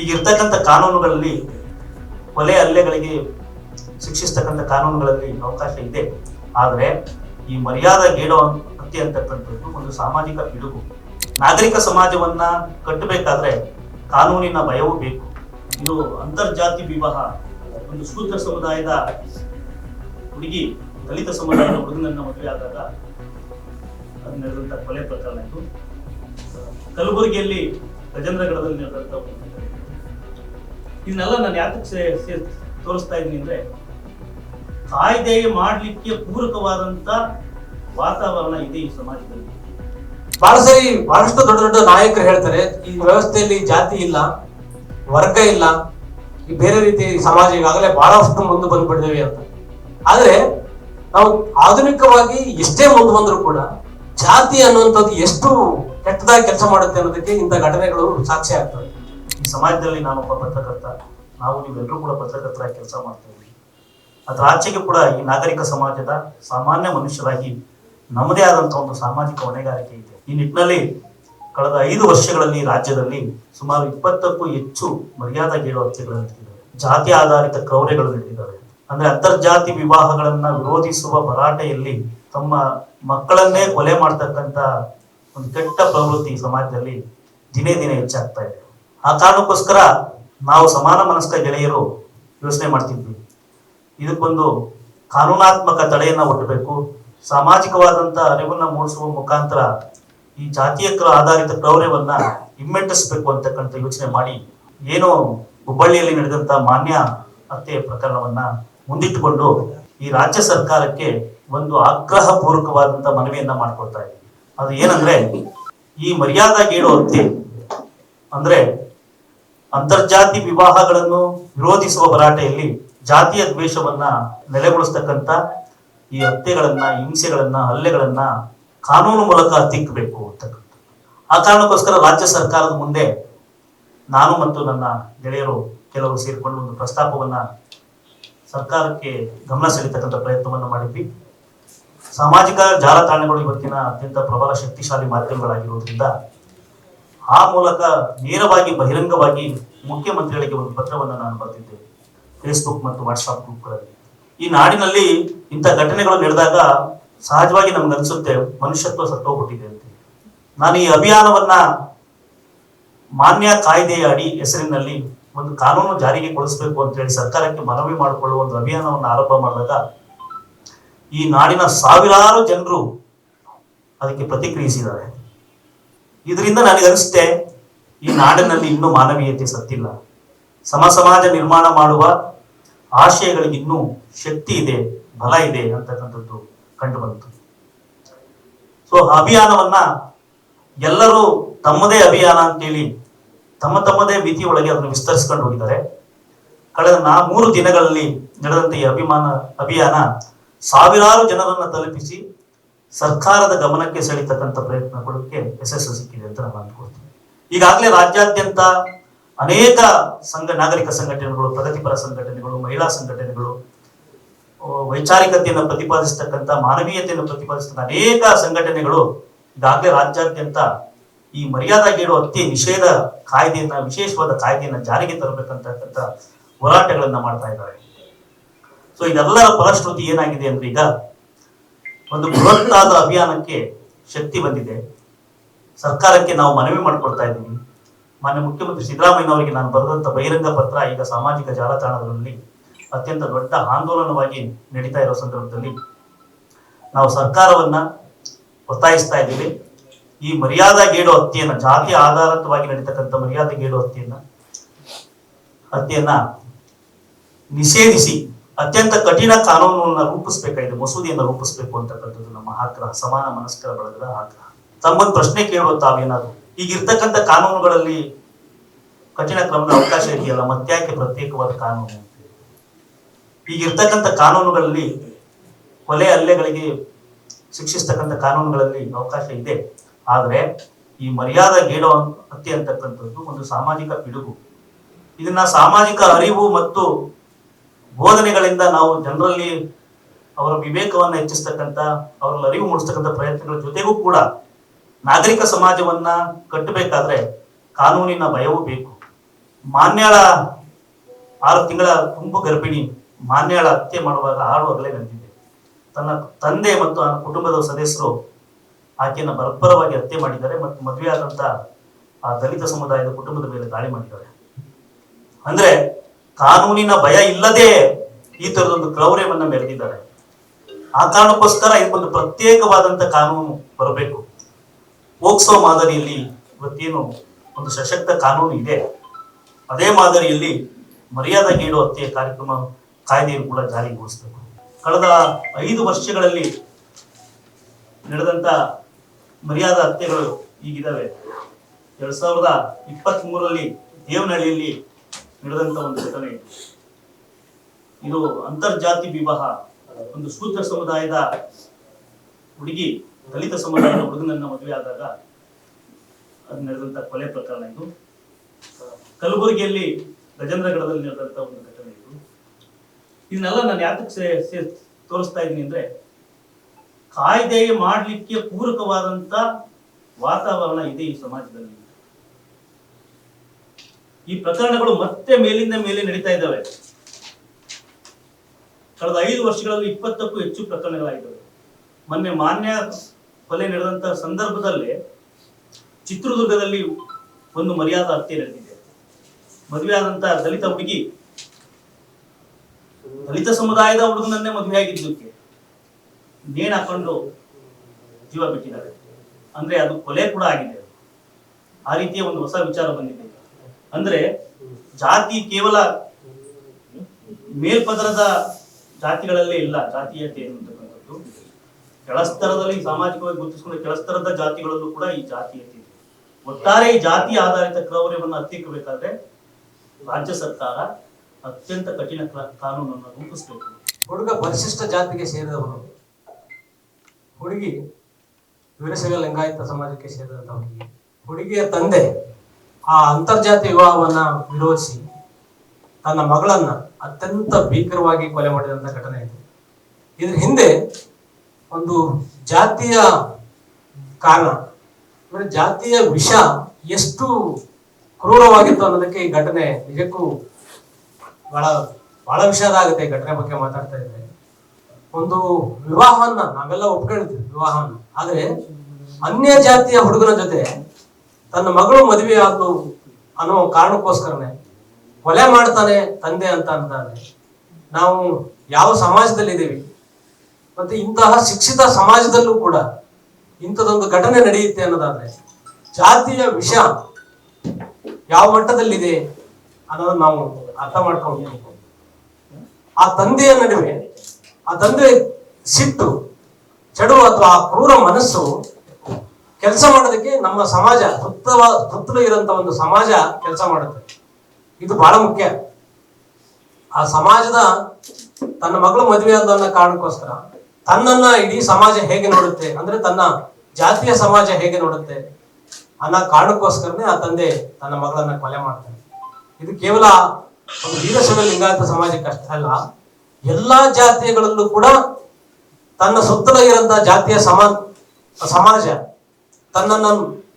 ಈಗಿರ್ತಕ್ಕಂಥ ಕಾನೂನುಗಳಲ್ಲಿ ಕೊಲೆ ಹಲ್ಲೆಗಳಿಗೆ ಶಿಕ್ಷಿಸ್ತಕ್ಕಂಥ ಕಾನೂನುಗಳಲ್ಲಿ ಅವಕಾಶ ಇದೆ. ಆದರೆ ಈ ಮರ್ಯಾದಾ ಗೇಡೋ ಹತ್ಯೆ ಅಂತಕ್ಕಂಥದ್ದು ಒಂದು ಸಾಮಾಜಿಕ ಪಿಡುಗು. ನಾಗರಿಕ ಸಮಾಜವನ್ನ ಕಟ್ಟಬೇಕಾದ್ರೆ ಕಾನೂನಿನ ಭಯವೂ ಬೇಕು. ಇದು ಅಂತರ್ಜಾತಿ ವಿವಾಹ, ಒಂದು ಶೂದ್ರ ಸಮುದಾಯದ ಹುಡುಗಿ, ದಲಿತ ಸಮುದಾಯದ ಹುಡುಗನನ್ನ ಮದುವೆ ಆದಾಗ ಅದು ನಡೆದಂತ ಕೊಲೆ ಪ್ರಕರಣ ಇದು. ಕಲಬುರಗಿಯಲ್ಲಿ ಗಜೇಂದ್ರಗಢದಲ್ಲಿ ನಡೆದಂತ. ಇದನ್ನೆಲ್ಲ ನಾನು ಯಾತಕ್ಕೆ ತೋರಿಸ್ತಾ ಇದ್ದೀನಿ ಅಂದ್ರೆ ಕಾಯ್ದೆ ಮಾಡಲಿಕ್ಕೆ ಪೂರಕವಾದಂತ ವಾತಾವರಣ ಇದೆ ಈ ಸಮಾಜದಲ್ಲಿ. ಬಹಳ ಸರಿ ಬಹಳಷ್ಟು ದೊಡ್ಡ ದೊಡ್ಡ ನಾಯಕರು ಹೇಳ್ತಾರೆ, ಈ ವ್ಯವಸ್ಥೆಯಲ್ಲಿ ಜಾತಿ ಇಲ್ಲ, ವರ್ಗ ಇಲ್ಲ, ಈ ಬೇರೆ ರೀತಿ ಸಮಾಜ ಈಗಾಗಲೇ ಬಹಳಷ್ಟು ಮುಂದೆ ಬಂದ್ಬಿಟ್ಟಿದ್ದೇವೆ ಅಂತ. ಆದ್ರೆ ನಾವು ಆಧುನಿಕವಾಗಿ ಎಷ್ಟೇ ಮುಂದೆ ಬಂದ್ರು ಕೂಡ ಜಾತಿ ಅನ್ನುವಂಥದ್ದು ಎಷ್ಟು ಕೆಟ್ಟದಾಗಿ ಕೆಲಸ ಮಾಡುತ್ತೆ ಅನ್ನೋದಕ್ಕೆ ಇಂಥ ಘಟನೆಗಳು ಸಾಕ್ಷಿ ಆಗ್ತವೆ. ಈ ಸಮಾಜದಲ್ಲಿ ನಾನೊಬ್ಬ ಪತ್ರಕರ್ತ. ನಾವು ನೀವೆಲ್ಲರೂ ಕೂಡ ಪತ್ರಕರ್ತರಾಗಿ ಕೆಲಸ ಮಾಡ್ತಾ ಅದರ ಆಚೆಗೆ ಕೂಡ ಈ ನಾಗರಿಕ ಸಮಾಜದ ಸಾಮಾನ್ಯ ಮನುಷ್ಯರಾಗಿ ನಮ್ಮದೇ ಆದಂತಹ ಒಂದು ಸಾಮಾಜಿಕ ಹೊಣೆಗಾರಿಕೆ ಇದೆ. ಈ ನಿಟ್ಟಿನಲ್ಲಿ ಕಳೆದ ಐದು ವರ್ಷಗಳಲ್ಲಿ ರಾಜ್ಯದಲ್ಲಿ ಸುಮಾರು ಇಪ್ಪತ್ತಕ್ಕೂ ಹೆಚ್ಚು ಮರ್ಯಾದಾ ಗೇಳುವ ಹತ್ಯೆಗಳು ನಡೆದಿದ್ದಾವೆ. ಜಾತಿ ಆಧಾರಿತ ಕ್ರೌರ್ಯಗಳು ನಡೆದಿದ್ದಾವೆ. ಅಂದ್ರೆ ಅಂತರ್ಜಾತಿ ವಿವಾಹಗಳನ್ನ ವಿರೋಧಿಸುವ ಭರಾಟೆಯಲ್ಲಿ ತಮ್ಮ ಮಕ್ಕಳನ್ನೇ ಕೊಲೆ ಮಾಡ್ತಕ್ಕಂತ ಒಂದು ಕೆಟ್ಟ ಪ್ರವೃತ್ತಿ ಸಮಾಜದಲ್ಲಿ ದಿನೇ ದಿನೇ ಹೆಚ್ಚಾಗ್ತಾ ಇದೆ. ಆ ಕಾರಣಕ್ಕೋಸ್ಕರ ನಾವು ಸಮಾನ ಮನಸ್ಕ ಗೆಳೆಯರು ಯೋಚನೆ ಮಾಡ್ತಿದ್ವಿ. ಇದಕ್ಕೊಂದು ಕಾನೂನಾತ್ಮಕ ತಡೆಯನ್ನ ಒಡ್ಡಬೇಕು ಸಾಮಾಜಿಕವಾದಂಥ ಅರಿವನ್ನ ಮೂಡಿಸುವ ಮುಖಾಂತರ ಈ ಜಾತಿಯ ಆಧಾರಿತ ಕ್ರೌರ್ಯವನ್ನ ಹಿಮ್ಮೆಟ್ಟಿಸಬೇಕು ಅಂತಕ್ಕಂಥ ಯೋಚನೆ ಮಾಡಿ ಏನು ಹುಬ್ಬಳ್ಳಿಯಲ್ಲಿ ನಡೆದಂತ ಮಾನ್ಯ ಹತ್ಯೆ ಪ್ರಕರಣವನ್ನ ಮುಂದಿಟ್ಟುಕೊಂಡು ಈ ರಾಜ್ಯ ಸರ್ಕಾರಕ್ಕೆ ಒಂದು ಆಗ್ರಹ ಮನವಿಯನ್ನ ಮಾಡ್ಕೊಳ್ತಾ ಇದ್ದೀವಿ ಅದು ಏನಂದ್ರೆ ಈ ಮರ್ಯಾದಾ ಗೇಡು ಅಂದ್ರೆ ಅಂತರ್ಜಾತಿ ವಿವಾಹಗಳನ್ನು ವಿರೋಧಿಸುವ ಭರಾಟೆಯಲ್ಲಿ ಜಾತಿಯ ದ್ವೇಷವನ್ನ ನೆಲೆಗೊಳಿಸ್ತಕ್ಕಂಥ ಈ ಹತ್ಯೆಗಳನ್ನ, ಹಿಂಸೆಗಳನ್ನ, ಹಲ್ಲೆಗಳನ್ನ ಕಾನೂನು ಮೂಲಕ ತಿಕ್ಕಬೇಕು ಅಂತಕ್ಕಂಥ ಆ ಕಾರಣಕ್ಕೋಸ್ಕರ ರಾಜ್ಯ ಸರ್ಕಾರದ ಮುಂದೆ ನಾನು ಮತ್ತು ನನ್ನ ಗೆಳೆಯರು ಕೆಲವರು ಸೇರಿಕೊಂಡು ಒಂದು ಪ್ರಸ್ತಾಪವನ್ನ ಸರ್ಕಾರಕ್ಕೆ ಗಮನ ಸೆಳೀತಕ್ಕಂಥ ಪ್ರಯತ್ನವನ್ನು ಮಾಡಿದ್ವಿ. ಸಾಮಾಜಿಕ ಜಾಲತಾಣಗಳು ಇವತ್ತಿನ ಅತ್ಯಂತ ಪ್ರಬಲ ಶಕ್ತಿಶಾಲಿ ಮಾಧ್ಯಮಗಳಾಗಿರುವುದರಿಂದ ಆ ಮೂಲಕ ನೇರವಾಗಿ ಬಹಿರಂಗವಾಗಿ ಮುಖ್ಯಮಂತ್ರಿಗಳಿಗೆ ಒಂದು ಪತ್ರವನ್ನು ನಾನು ಬರೆದಿದ್ದೆ. ಫೇಸ್ಬುಕ್ ಮತ್ತು ವಾಟ್ಸಾಪ್ ಗ್ರೂಪ್ಗಳಲ್ಲಿ ಈ ನಾಡಿನಲ್ಲಿ ಇಂಥ ಘಟನೆಗಳು ನಡೆದಾಗ ಸಹಜವಾಗಿ ನಮ್ಗೆ ಅನಿಸುತ್ತೆ, ಮನುಷ್ಯತ್ವ ಸತ್ತೋಗ್ಬಿಟ್ಟಿದೆ ಅಂತ. ನಾನು ಈ ಅಭಿಯಾನವನ್ನ ಮಾನ್ಯ ಕಾಯ್ದೆಯ ಅಡಿ ಹೆಸರಿನಲ್ಲಿ ಒಂದು ಕಾನೂನು ಜಾರಿಗೆ ಕೊಡಿಸ್ಬೇಕು ಅಂತ ಹೇಳಿ ಸರ್ಕಾರಕ್ಕೆ ಮನವಿ ಮಾಡಿಕೊಳ್ಳುವ ಒಂದು ಅಭಿಯಾನವನ್ನು ಆರಂಭ ಮಾಡಿದಾಗ ಈ ನಾಡಿನ ಸಾವಿರಾರು ಜನರು ಅದಕ್ಕೆ ಪ್ರತಿಕ್ರಿಯಿಸಿದ್ದಾರೆ. ಇದರಿಂದ ನನಗನ್ಸುತ್ತೆ ಈ ನಾಡಿನಲ್ಲಿ ಇನ್ನೂ ಮಾನವೀಯತೆ ಸತ್ತಿಲ್ಲ. ಸಮ ಸಮಾಜ ನಿರ್ಮಾಣ ಮಾಡುವ ಆಶಯಗಳಿಗೆ ಇನ್ನೂ ಶಕ್ತಿ ಇದೆ, ಬಲ ಇದೆ ಅಂತಕ್ಕಂಥದ್ದು ಕಂಡು ಬಂತು ಸೊ ಅಭಿಯಾನವನ್ನ ಎಲ್ಲರೂ ತಮ್ಮದೇ ಅಭಿಯಾನ ಅಂತೇಳಿ ತಮ್ಮ ತಮ್ಮದೇ ಮಿತಿಯೊಳಗೆ ಅದನ್ನು ವಿಸ್ತರಿಸ್ಕೊಂಡು ಹೋಗಿದ್ದಾರೆ. ಕಳೆದ ನಾ ಮೂರು ದಿನಗಳಲ್ಲಿ ನಡೆದಂತ ಈ ಅಭಿಮಾನ, ಅಭಿಯಾನ ಸಾವಿರಾರು ಜನರನ್ನ ತಲುಪಿಸಿ ಸರ್ಕಾರದ ಗಮನಕ್ಕೆ ಸೆಳೀತಕ್ಕಂಥ ಪ್ರಯತ್ನಗಳಿಗೆ ಯಶಸ್ಸು ಸಿಕ್ಕಿದೆ ಅಂತ ನಾನು ಅಂದ್ಕೊಳ್ತೀನಿ ಈಗಾಗಲೇ ರಾಜ್ಯಾದ್ಯಂತ ಅನೇಕ ಸಂಘ, ನಾಗರಿಕ ಸಂಘಟನೆಗಳು, ಪ್ರಗತಿಪರ ಸಂಘಟನೆಗಳು, ಮಹಿಳಾ ಸಂಘಟನೆಗಳು ವೈಚಾರಿಕತೆಯನ್ನು ಪ್ರತಿಪಾದಿಸ್ತಕ್ಕಂಥ, ಮಾನವೀಯತೆಯನ್ನು ಪ್ರತಿಪಾದಿಸ್ತಕ್ಕಂಥ ಅನೇಕ ಸಂಘಟನೆಗಳು ಈಗಾಗಲೇ ರಾಜ್ಯಾದ್ಯಂತ ಈ ಮರ್ಯಾದಾ ಗೇಡು ಹತ್ಯೆ ನಿಷೇಧ ಕಾಯ್ದೆಯನ್ನ, ವಿಶೇಷವಾದ ಕಾಯ್ದೆಯನ್ನ ಜಾರಿಗೆ ತರಬೇಕಂತಕ್ಕಂಥ ಹೋರಾಟಗಳನ್ನ ಮಾಡ್ತಾ ಇದ್ದಾರೆ. ಸೊ ಇದೆಲ್ಲರ ಫಲಶ್ರುತಿ ಏನಾಗಿದೆ ಅಂದ್ರೆ ಈಗ ಒಂದು ಬೃಹತ್ತಾದ ಅಭಿಯಾನಕ್ಕೆ ಶಕ್ತಿ ಬಂದಿದೆ. ಸರ್ಕಾರಕ್ಕೆ ನಾವು ಮನವಿ ಮಾಡ್ಕೊಳ್ತಾ ಇದ್ದೀವಿ. ಮಾನ್ಯ ಮುಖ್ಯಮಂತ್ರಿ ಸಿದ್ದರಾಮಯ್ಯನವರಿಗೆ ನಾನು ಬರೆದಂತ ಬಹಿರಂಗ ಪತ್ರ ಈಗ ಸಾಮಾಜಿಕ ಜಾಲತಾಣಗಳಲ್ಲಿ ಅತ್ಯಂತ ದೊಡ್ಡ ಆಂದೋಲನವಾಗಿ ನಡೀತಾ ಇರೋ ಸಂದರ್ಭದಲ್ಲಿ ನಾವು ಸರ್ಕಾರವನ್ನ ಒತ್ತಾಯಿಸ್ತಾ ಇದ್ದೀವಿ. ಈ ಮರ್ಯಾದಾ ಗೇಡು ಹತ್ಯೆಯನ್ನ, ಜಾತಿ ಆಧಾರಿತವಾಗಿ ನಡೀತಕ್ಕಂಥ ಮರ್ಯಾದಾ ಗೇಡು ಹತ್ಯೆಯನ್ನ ಹತ್ಯೆಯನ್ನ ನಿಷೇಧಿಸಿ ಅತ್ಯಂತ ಕಠಿಣ ಕಾನೂನನ್ನ ರೂಪಿಸಬೇಕಾಗಿದೆ, ಮಸೂದೆಯನ್ನು ರೂಪಿಸಬೇಕು ಅಂತಕ್ಕಂಥದ್ದು ನಮ್ಮ ಆಗ್ರಹ, ಸಮಾನ ಮನಸ್ಕರ ಬಳಗದ ಆಗ್ರಹ. ತಮ್ಮೊಂದು ಪ್ರಶ್ನೆ ಕೇಳುವ ತಾವೇನಾದ್ರು? ಈಗ ಇರ್ತಕ್ಕಂಥ ಕಾನೂನುಗಳಲ್ಲಿ ಕಠಿಣ ಕ್ರಮದ ಅವಕಾಶ ಇದೆಯಲ್ಲ ಮತ್ತ್ಯಾಕೆ ಪ್ರತ್ಯೇಕವಾದ ಕಾನೂನು ಈಗ ಇರ್ತಕ್ಕಂಥ ಕಾನೂನುಗಳಲ್ಲಿ ಕೊಲೆ ಹಲ್ಲೆಗಳಿಗೆ ಶಿಕ್ಷಿಸ್ತಕ್ಕಂಥ ಕಾನೂನುಗಳಲ್ಲಿ ಅವಕಾಶ ಇದೆ. ಆದ್ರೆ ಈ ಮರ್ಯಾದಾ ಗೇಡೋ ಹತ್ಯೆ ಅಂತಕ್ಕಂಥದ್ದು ಒಂದು ಸಾಮಾಜಿಕ ಪಿಡುಗು. ಇದನ್ನ ಸಾಮಾಜಿಕ ಅರಿವು ಮತ್ತು ಬೋಧನೆಗಳಿಂದ ನಾವು ಜನರಲ್ಲಿ ಅವರ ವಿವೇಕವನ್ನು ಹೆಚ್ಚಿಸ್ತಕ್ಕಂಥ, ಅವರಲ್ಲಿ ಅರಿವು ಮೂಡಿಸ್ತಕ್ಕಂಥ ಪ್ರಯತ್ನಗಳ ಜೊತೆಗೂ ಕೂಡ ನಾಗರಿಕ ಸಮಾಜವನ್ನ ಕಟ್ಟಬೇಕಾದ್ರೆ ಕಾನೂನಿನ ಭಯವೂ ಬೇಕು. ಮಾನ್ಯಾಳ ಆರು ತಿಂಗಳ ತುಂಬು ಗರ್ಭಿಣಿ ಮಾನ್ಯಾಳ ಹತ್ಯೆ ಮಾಡುವಾಗ ಆಡುವಾಗಲೇ ನಡೆದಿದೆ. ತನ್ನ ತಂದೆ ಮತ್ತು ಆ ಕುಟುಂಬದ ಸದಸ್ಯರು ಆಕೆಯನ್ನು ಬರ್ಬರವಾಗಿ ಹತ್ಯೆ ಮಾಡಿದ್ದಾರೆ ಮತ್ತು ಮದುವೆ ಆದಂತ ಆ ದಲಿತ ಸಮುದಾಯದ ಕುಟುಂಬದ ಮೇಲೆ ದಾಳಿ ಮಾಡಿದ್ದಾರೆ. ಅಂದ್ರೆ ಕಾನೂನಿನ ಭಯ ಇಲ್ಲದೆ ಈ ತರದೊಂದು ಕ್ರೌರ್ಯವನ್ನ ಮೆರೆದಿದ್ದಾರೆ. ಆ ಕಾರಣಕ್ಕೋಸ್ಕರ ಇದೊಂದು ಪ್ರತ್ಯೇಕವಾದಂತ ಕಾನೂನು ಬರಬೇಕು. ಓಕ್ಸೋ ಮಾದರಿಯಲ್ಲಿ ಇವತ್ತೇನು ಒಂದು ಸಶಕ್ತ ಕಾನೂನು ಇದೆ. ಅದೇ ಮಾದರಿಯಲ್ಲಿ ಮರ್ಯಾದೆ ನೀಡುವ ಹತ್ಯೆ ಕಾರ್ಯಕ್ರಮ ಕಾಯ್ದೆಯನ್ನು ಕೂಡ ಜಾರಿಗೊಳಿಸಬೇಕು ಕಳೆದ ಐದು ವರ್ಷಗಳಲ್ಲಿ ನಡೆದಂತ ಮರ್ಯಾದಾ ಹತ್ಯೆಗಳು ಈಗಿದ್ದಾವೆ. ಎರಡ್ ಸಾವಿರದ ಇಪ್ಪತ್ತ್ ಮೂರರಲ್ಲಿ ದೇವನಹಳ್ಳಿಯಲ್ಲಿ ನಡೆದಂತ ಒಂದು ಘಟನೆ. ಇದು. ಅಂತರ್ಜಾತಿ ವಿವಾಹ, ಒಂದು ಶೂದ್ರ ಸಮುದಾಯದ ಹುಡುಗಿ, ದಲಿತ ಸಮುದಾಯದ ಹುಡುಗನನ್ನ ಮದುವೆ ಆದಾಗ ಅದು ನಡೆದಂತ ಕೊಲೆ ಪ್ರಕರಣ ಇದು. ಕಲಬುರಗಿಯಲ್ಲಿ ಗಜೇಂದ್ರಗಢದಲ್ಲಿ ನಡೆದಂತ ಒಂದು ಘಟನೆ ಇದು. ಇದನ್ನೆಲ್ಲ ನಾನು ಯಾತಕ್ಕೆ ತೋರಿಸ್ತಾ ಇದ್ದೀನಿ ಅಂದ್ರೆ, ಕಾಯ್ದೆ ಮಾಡಲಿಕ್ಕೆ ಪೂರಕವಾದಂತ ವಾತಾವರಣ ಇದೆ ಈ ಸಮಾಜದಲ್ಲಿ. ಈ ಪ್ರಕರಣಗಳು ಮತ್ತೆ ಮೇಲಿಂದ ಮೇಲೆ ನಡೀತಾ ಇದ್ದಾವೆ. ಕಳೆದ ಐದು ವರ್ಷಗಳಲ್ಲಿ ಇಪ್ಪತ್ತಕ್ಕೂ ಹೆಚ್ಚು ಪ್ರಕರಣಗಳಾಗಿದ್ದಾವೆ. ಮೊನ್ನೆ ಮಾನ್ಯ ಕೊಲೆ ನಡೆದಂತಹ ಸಂದರ್ಭದಲ್ಲಿ ಚಿತ್ರದುರ್ಗದಲ್ಲಿ ಒಂದು ಮರ್ಯಾದಾ ಹತ್ಯೆ ನಡೆದಿದೆ. ಮದುವೆ ಆದಂತಹ ದಲಿತ ಹುಡುಗಿ, ದಲಿತ ಸಮುದಾಯದ ಹುಡುಗನನ್ನೇ ಮದುವೆ ಆಗಿದ್ದಕ್ಕೆ ನೇಣು ಹಾಕೊಂಡು ಜೀವ ಬಿಟ್ಟಿದ್ದಾರೆ. ಅಂದ್ರೆ ಅದು ಕೊಲೆ ಕೂಡ ಆಗಿದೆ. ಆ ರೀತಿಯ ಒಂದು ಹೊಸ ವಿಚಾರ ಬಂದಿದೆ. ಅಂದ್ರೆ ಜಾತಿ ಕೇವಲ ಮೇಲ್ಪದರದ ಜಾತಿಗಳಲ್ಲೇ ಇಲ್ಲ. ಜಾತೀಯತೆ ಅಂತಕ್ಕಂಥದ್ದು ಕೆಳಸ್ತರದಲ್ಲಿ ಸಾಮಾಜಿಕವಾಗಿ ಗುರುತಿಸಿಕೊಂಡ ಕೆಳಸ್ತರದ ಜಾತಿಗಳಲ್ಲೂ ಕೂಡ ಈ ಜಾತೀಯತೆ ಇದೆ. ಒಟ್ಟಾರೆ ಈ ಜಾತಿ ಆಧಾರಿತ ಕ್ರೌರ್ಯವನ್ನು ಹತ್ತಿಕ್ಕಬೇಕಾದ್ರೆ ರಾಜ್ಯ ಸರ್ಕಾರ ಅತ್ಯಂತ ಕಠಿಣ ಕಾನೂನನ್ನು ರೂಪಿಸಬೇಕು. ಹುಡುಗ ಪರಿಶಿಷ್ಟ ಜಾತಿಗೆ ಸೇರಿದವರು ಹುಡುಗಿ ವೀರಶೈವ ಲಿಂಗಾಯತ ಸಮಾಜಕ್ಕೆ ಸೇರಿದಂತ ಹುಡುಗಿ ಹುಡುಗಿಯ ತಂದೆ ಆ ಅಂತರ್ಜಾತಿ ವಿವಾಹವನ್ನ ವಿರೋಧಿಸಿ ತನ್ನ ಮಗಳನ್ನ ಅತ್ಯಂತ ಭೀಕರವಾಗಿ ಕೊಲೆ ಮಾಡಿದಂತ ಘಟನೆ ಇದೆ. ಇದ್ರ ಹಿಂದೆ ಒಂದು ಜಾತಿಯ ಕಾರಣ, ಅಂದ್ರೆ ಜಾತಿಯ ವಿಷ ಎಷ್ಟು ಕ್ರೂರವಾಗಿತ್ತು ಅನ್ನೋದಕ್ಕೆ ಈ ಘಟನೆ ನಿಜಕ್ಕೂ ಬಹಳ ಬಹಳ ವಿಷಾದ ಆಗುತ್ತೆ ಈ ಘಟನೆ ಬಗ್ಗೆ ಮಾತಾಡ್ತಾ ಇದ್ರೆ. ಒಂದು ವಿವಾಹವನ್ನ ನಾವೆಲ್ಲ ಒಪ್ಕೊಂಡಿದ್ವಿ, ವಿವಾಹವನ್ನ. ಆದ್ರೆ ಅನ್ಯ ಜಾತಿಯ ಹುಡುಗನ ಜೊತೆ ತನ್ನ ಮಗಳು ಮದುವೆ ಆದ್ಲು ಅನ್ನೋ ಕಾರಣಕ್ಕೋಸ್ಕರನೇ ಕೊಲೆ ಮಾಡ್ತಾನೆ ತಂದೆ ಅಂತ ಅಂತಾನೆ ನಾವು ಯಾವ ಸಮಾಜದಲ್ಲಿ ಇದ್ದೀವಿ ಮತ್ತೆ ಇಂತಹ ಶಿಕ್ಷಿತ ಸಮಾಜದಲ್ಲೂ ಕೂಡ ಇಂಥದೊಂದು ಘಟನೆ ನಡೆಯುತ್ತೆ ಅನ್ನೋದಾದ್ರೆ ಜಾತಿಯ ವಿಷ ಯಾವ ಮಟ್ಟದಲ್ಲಿದೆ ಅನ್ನೋದನ್ನ ನಾವು ಅರ್ಥ ಮಾಡ್ಕೊಂಡು ಆ ತಂದೆಯ ನಡುವೆ, ಆ ತಂದೆ ಸಿಟ್ಟು, ಚಡು ಅಥವಾ ಆ ಕ್ರೂರ ಮನಸ್ಸು ಕೆಲಸ ಮಾಡೋದಕ್ಕೆ ನಮ್ಮ ಸಮಾಜ ಸುತ್ತವ ಸುತ್ತಲೂ ಇರುವಂತ ಒಂದು ಸಮಾಜ ಕೆಲಸ ಮಾಡುತ್ತೆ. ಇದು ಬಹಳ ಮುಖ್ಯ. ಆ ಸಮಾಜದ ತನ್ನ ಮಗಳು ಮದುವೆ ಅನ್ನೋ ಕಾರಣಕ್ಕೋಸ್ಕರ ತನ್ನನ್ನ ಇಡೀ ಸಮಾಜ ಹೇಗೆ ನೋಡುತ್ತೆ ಅಂದ್ರೆ ತನ್ನ ಜಾತಿಯ ಸಮಾಜ ಹೇಗೆ ನೋಡುತ್ತೆ ಅನ್ನೋ ಕಾರಣಕ್ಕೋಸ್ಕರನೇ ಆ ತಂದೆ ತನ್ನ ಮಗಳನ್ನ ಕೊಲೆ ಮಾಡ್ತಾನೆ. ಇದು ಕೇವಲ ಒಂದು ವೀರಶೈವ ಲಿಂಗಾಯತ ಸಮಾಜಕ್ಕೆ ಅಷ್ಟೇ ಅಲ್ಲ, ಎಲ್ಲಾ ಜಾತಿಗಳಲ್ಲೂ ಕೂಡ ತನ್ನ ಸುತ್ತಲ ಇರಂತ ಜಾತಿಯ ಸಮಾ, ಸಮಾಜ ತನ್ನನ್ನ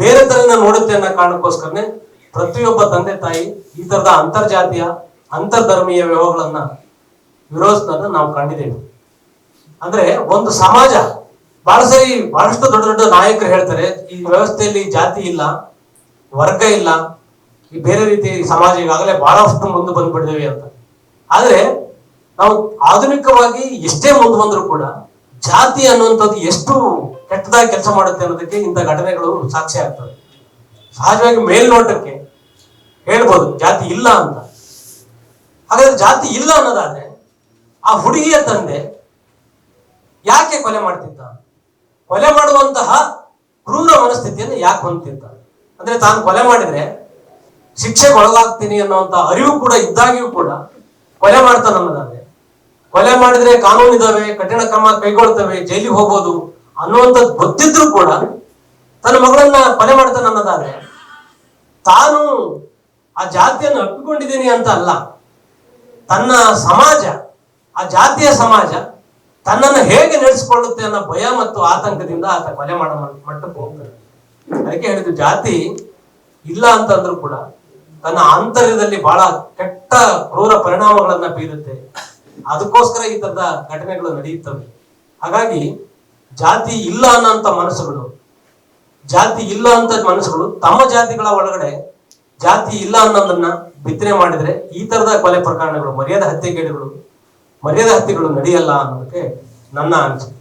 ಬೇರೆ ತರನ ನೋಡುತ್ತೆ ಅನ್ನೋ ಕಾರಣಕ್ಕೋಸ್ಕರನೇ ಪ್ರತಿಯೊಬ್ಬ ತಂದೆ ತಾಯಿ ಈ ತರದ ಅಂತರ್ಜಾತೀಯ, ಅಂತರ್ಧರ್ಮೀಯ ವ್ಯವಹಾರಗಳನ್ನ ವಿರೋಧಿಸೋದನ್ನ ನಾವು ಕಂಡಿದ್ದೇವೆ. ಅಂದ್ರೆ ಒಂದು ಸಮಾಜ, ಬಹಳ ಸರಿ ಬಹಳಷ್ಟು ದೊಡ್ಡ ದೊಡ್ಡ ನಾಯಕರು ಹೇಳ್ತಾರೆ, ಈ ವ್ಯವಸ್ಥೆಯಲ್ಲಿ ಜಾತಿ ಇಲ್ಲ, ವರ್ಗ ಇಲ್ಲ, ಈ ಬೇರೆ ರೀತಿ ಸಮಾಜ ಈಗಾಗಲೇ ಬಹಳಷ್ಟು ಮುಂದೆ ಬಂದ್ಬಿಟ್ಟಿದ್ದೇವೆ ಅಂತ. ಆದ್ರೆ ನಾವು ಆಧುನಿಕವಾಗಿ ಎಷ್ಟೇ ಮುಂದೆ ಬಂದ್ರು ಕೂಡ ಜಾತಿ ಅನ್ನುವಂಥದ್ದು ಎಷ್ಟು ಕೆಟ್ಟದಾಗಿ ಕೆಲಸ ಮಾಡುತ್ತೆ ಅನ್ನೋದಕ್ಕೆ ಇಂಥ ಘಟನೆಗಳು ಸಾಕ್ಷಿ ಆಗ್ತವೆ. ಸಹಜವಾಗಿ ಮೇಲ್ನೋಟಕ್ಕೆ ಹೇಳ್ಬೋದು, ಜಾತಿ ಇಲ್ಲ ಅಂತ. ಹಾಗಾದ್ರೆ ಜಾತಿ ಇಲ್ಲ ಅನ್ನೋದಾದ್ರೆ ಆ ಹುಡುಗಿಯ ತಂದೆ ಯಾಕೆ ಕೊಲೆ ಮಾಡ್ತಿದ್ದ? ಕೊಲೆ ಮಾಡುವಂತಹ ಕ್ರೂರ ಮನಸ್ಥಿತಿಯನ್ನು ಯಾಕೆ ಹೊಂದ್ತಿದ್ದ? ಅಂದ್ರೆ ತಾನು ಕೊಲೆ ಮಾಡಿದ್ರೆ ಶಿಕ್ಷೆಗೆ ಒಳಗಾಗ್ತೀನಿ ಅನ್ನುವಂತ ಅರಿವು ಕೂಡ ಇದ್ದಾಗಿಯೂ ಕೂಡ ಕೊಲೆ ಮಾಡ್ತಾನ ಅನ್ನೋದಾದ್ರೆ ಕೊಲೆ ಮಾಡಿದ್ರೆ ಕಾನೂನು ಇದಾವೆ ಕಠಿಣ ಕ್ರಮ ಕೈಗೊಳ್ತವೆ, ಜೈಲಿಗೆ ಹೋಗ್ಬೋದು. ಅನ್ನುವಂಥದ್ದು ಗೊತ್ತಿದ್ರು ಕೂಡ ತನ್ನ ಮಗಳನ್ನ ಕೊಲೆ ಮಾಡ್ತಾನೆ ಅನ್ನೋದಾದ್ರೆ ತಾನು ಆ ಜಾತಿಯನ್ನು ಅಪ್ಪಿಕೊಂಡಿದ್ದೀನಿ ಅಂತ ಅಲ್ಲ. ತನ್ನ ಸಮಾಜ, ಆ ಜಾತಿಯ ಸಮಾಜ ತನ್ನನ್ನು ಹೇಗೆ ನಡೆಸಿಕೊಳ್ಳುತ್ತೆ ಅನ್ನೋ ಭಯ ಮತ್ತು ಆತಂಕದಿಂದ ಆತ ಕೊಲೆ ಮಾಡೋ ಮಟ್- ಮಟ್ಟಕ್ಕೆ ಹೋಗ್ತಾನೆ. ಅದಕ್ಕೆ ಹೇಳಿದ್ರು ಜಾತಿ ಇಲ್ಲ ಅಂತಂದ್ರೂ ಕೂಡ ತನ್ನ ಆಂತರ್ಯದಲ್ಲಿ ಬಹಳ ಕೆಟ್ಟ, ಕ್ರೂರ ಪರಿಣಾಮಗಳನ್ನ ಬೀರುತ್ತೆ. ಅದಕ್ಕೋಸ್ಕರ ಈ ತರದ ಘಟನೆಗಳು ನಡೆಯುತ್ತವೆ. ಹಾಗಾಗಿ ಜಾತಿ ಇಲ್ಲ ಅನ್ನೋಂಥ ಮನಸ್ಸುಗಳು, ಜಾತಿ ಇಲ್ಲ ಅಂತ ಮನಸ್ಸುಗಳು ತಮ್ಮ ಜಾತಿಗಳ ಒಳಗಡೆ ಜಾತಿ ಇಲ್ಲ ಅನ್ನೋದನ್ನ ಬಿತ್ತನೆ ಮಾಡಿದ್ರೆ ಈ ತರದ ಕೊಲೆ ಪ್ರಕರಣಗಳು, ಮರ್ಯಾದೆ ಹತ್ಯೆಗೇಡುಗಳು ಮರ್ಯಾದ ಹತ್ಯೆಗಳು ನಡೆಯಲ್ಲ ಅನ್ನೋದಕ್ಕೆ ನನ್ನ ಅನಿಸಿಕೆ.